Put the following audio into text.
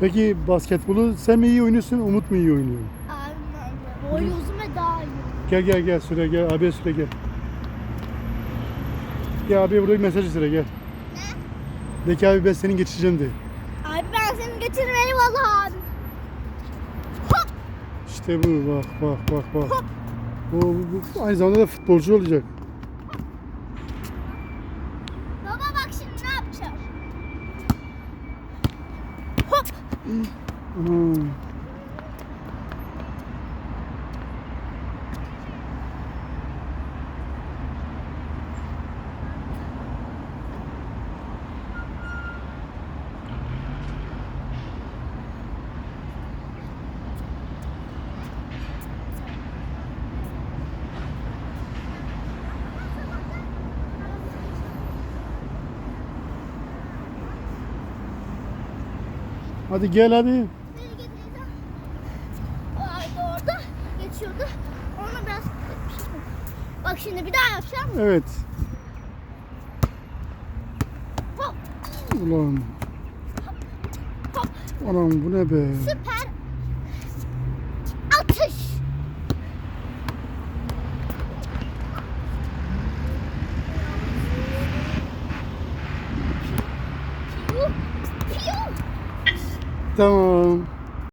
Peki basketbolu sen mi iyi oynuyorsun, Umut mu iyi oynuyor? Aynen. Boy uzun ve daha iyi. Gel gel gel süre gel, abiye süre gel. Gel abiye burada bir mesaj süre gel. De ki abi ben seni geçeceğim de. Abi ben seni getirmeye eyvallah abi. Hop. İşte bu bak bak bak bak. Bu, bu, bu aynı zamanda da futbolcu olacak. Baba bak şimdi ne yapacağım? Hop. Hadi gel hadi. O orada geçiyordu. Onu biraz Bak şimdi bir daha yapacağım. Evet. Hop. Ulan. Hop. Anam bu ne be? Süper. Atış. 等。